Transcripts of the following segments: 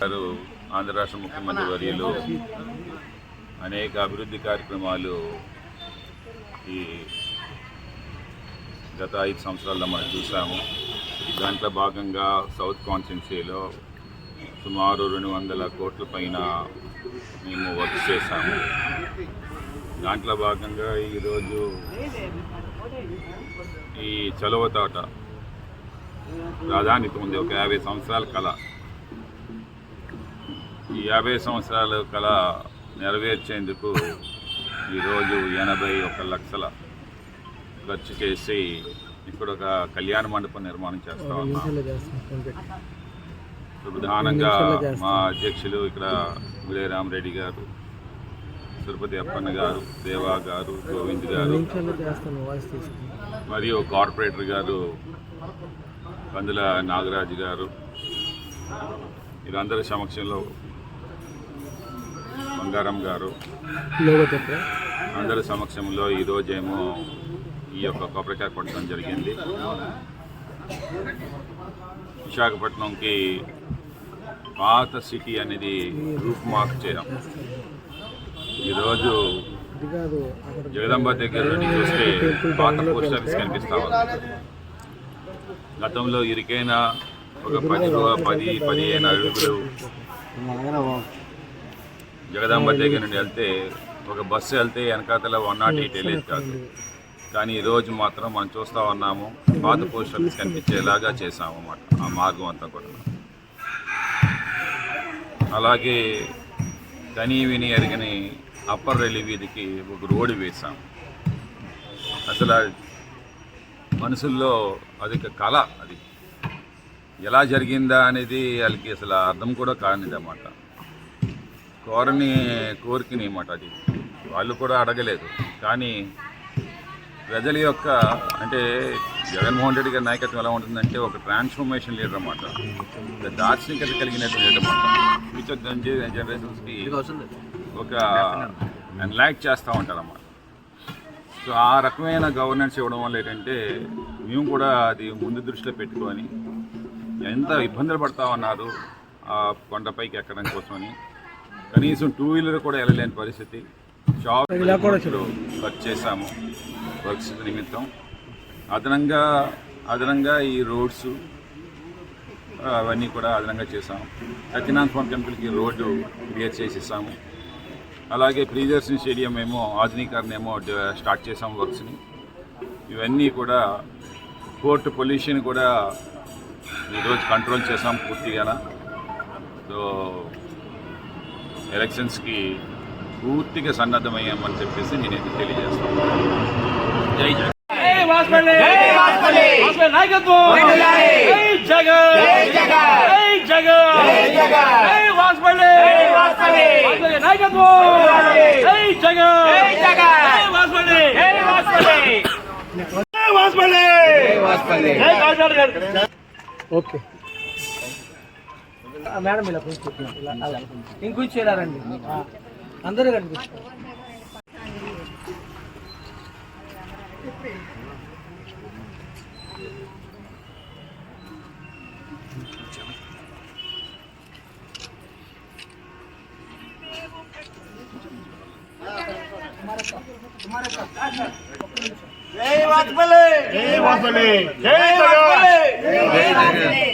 గారు ఆంధ్ర రాష్ట్ర ముఖ్యమంత్రి వర్యులు అనేక అభివృద్ధి కార్యక్రమాలు ఈ గత ఐదు సంవత్సరాల్లో మనం చూసాము. దాంట్లో భాగంగా సౌత్ కాన్స్టిట్యున్సీలో సుమారు రెండు వందల కోట్ల పైన మేము వర్క్ చేశాము. దాంట్లో భాగంగా ఈరోజు ఈ చలవతాట ప్రాధాన్యత ఉంది. ఒక యాభై సంవత్సరాల కళ. ఈ యాభై సంవత్సరాల కళ నెరవేర్చేందుకు ఈరోజు ఎనభై ఒక లక్షల ఖర్చు చేసి ఇక్కడ ఒక కళ్యాణ మండపం నిర్మాణం చేస్తా ఉన్నాం. ప్రధానంగా మా అధ్యక్షులు ఇక్కడ విజయ రామరెడ్డి గారు తిరుపతి అప్పన్న గారు దేవా గారు గోవింద్ గారు మరియు కార్పొరేటర్ గారు కందుల నాగరాజు గారు. వీరందరి సమక్షంలో బంగారం గారు. అందరి సమక్షంలో ఈరోజేమో ఈ యొక్క కొబ్బరికాయ కొట్టడం జరిగింది. విశాఖపట్నంకి పాత సిటీ అనేది రూప్ మార్క్ చేయడం. ఈరోజు జగదంబ దగ్గర నుండి చూస్తే పాత పోస్ట్ ఆఫీస్ కనిపిస్తా గతంలో ఇరికైన ఒక పది పది పదిహేను అడుగులు జగదాంబ దగ్గర నుండి వెళ్తే ఒక బస్సు వెళ్తే వెనకాతల వన్ నాట్ ఎయిట్ వెళ్ళేది కాదు. కానీ ఈ రోజు మాత్రం మనం చూస్తూ ఉన్నాము పాత పోస్ట్ ఆఫీస్ కనిపించేలాగా చేసాము అన్నమాట ఆ మార్గం అంతా కూడా. అలాగే కనీ విని ఎరగని అప్పర్ రైలు వీధికి ఒక రోడ్డు వేసాం అసలు మనుషుల్లో అది కళ అది. ఎలా జరిగిందా అనేది వాళ్ళకి అసలు అర్థం కూడా కానిదన్నమాట. కోరని కోరికని అన్నమాట అది. వాళ్ళు కూడా అడగలేదు. కానీ ప్రజల యొక్క అంటే జగన్మోహన్ రెడ్డి గారి నాయకత్వం ఎలా ఉంటుందంటే ఒక ట్రాన్స్ఫర్మేషన్ లీడర్ అన్నమాట. దార్శనికత కలిగినటువంటి లీడర్ అన్నమాట. ఫ్యూచర్ జనరేషన్స్కి ఒక ఎన్లాక్ చేస్తూ ఉంటారన్నమాట. సో ఆ రకమైన గవర్నెన్స్ ఇవ్వడం వల్ల ఏంటంటే మేము కూడా అది ముందు దృష్టిలో పెట్టుకొని ఎంత ఇబ్బందులు పడతా ఉన్నారు ఆ కొండపైకి ఎక్కడం కోసమని కనీసం టూ వీలర్ కూడా వెళ్ళలేని పరిస్థితి. షాప్ వర్క్ చేశాము. వర్క్స్ నిమిత్తం. అదనంగా అదనంగా ఈ రోడ్స్ అవన్నీ కూడా అదనంగా చేసాము సత్యనారాయణ టెంపుల్కి రోడ్డు క్లియర్ చేసి ఇస్తాము. అలాగే ప్రియదర్శిని స్టేడియం ఏమో ఆధునీకరణ ఏమో స్టార్ట్ చేసాం వర్క్స్ని ఇవన్నీ కూడా కోర్టు పొల్యూషన్ కూడా ఈరోజు కంట్రోల్ చేసాం పూర్తిగా సో ఎలక్షన్స్కి పూర్తిగా సన్నద్ధమయ్యామని చెప్పేసి నేనైతే తెలియజేస్తాను జై జగన్ జై వాజ్పేయి వాజ్పేయి నాయకత్వం జై జగన్ జై జగన్ జై వాజ్పేయి వాజ్పేయి నాయకత్వం జై జగన్ జై వాజ్పేయి జై వాజ్పేయి జై కాజార్ గారు ఓకే ఆ, మేడం ఇలా కొంచెం ఇలా అలా. ఇంకొంచెం ఇలా రండి అందరూ కనిపిస్తారు. जय वाजपेयी जय वाजपेयी जय जगह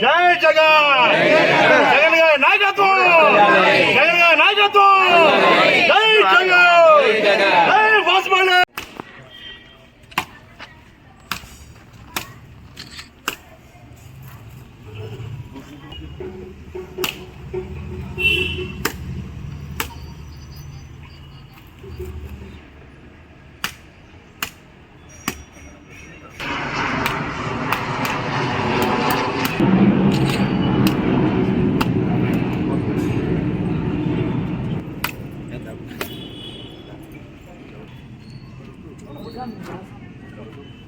जय जगह जगन का नायकत्व जगन का नायकत्व जय जगह जय वाजपेयी Thank you. 오전 6시.